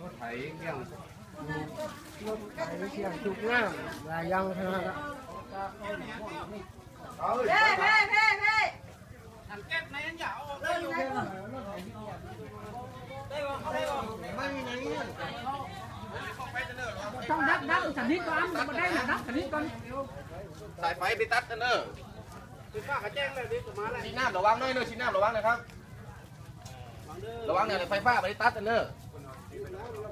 รถไถเกี่ยงรถไถเสียงจุกง่ามลายยังเท่านั้นละเพ่เพ่เพ่เพ่ต้องดับดับสันนิษก่อนมาได้นะดับสันนิษก่อนสายไฟไปตัดกันเนอะคือข้าเขาแจ้งเลยนี่มาแล้วชี้น้ำระวังหน่อยเนอะชี้น้ำระวังนะครับ ระวังเนี่ยไฟฟ้าไปตัดกันเนอะ Thank you.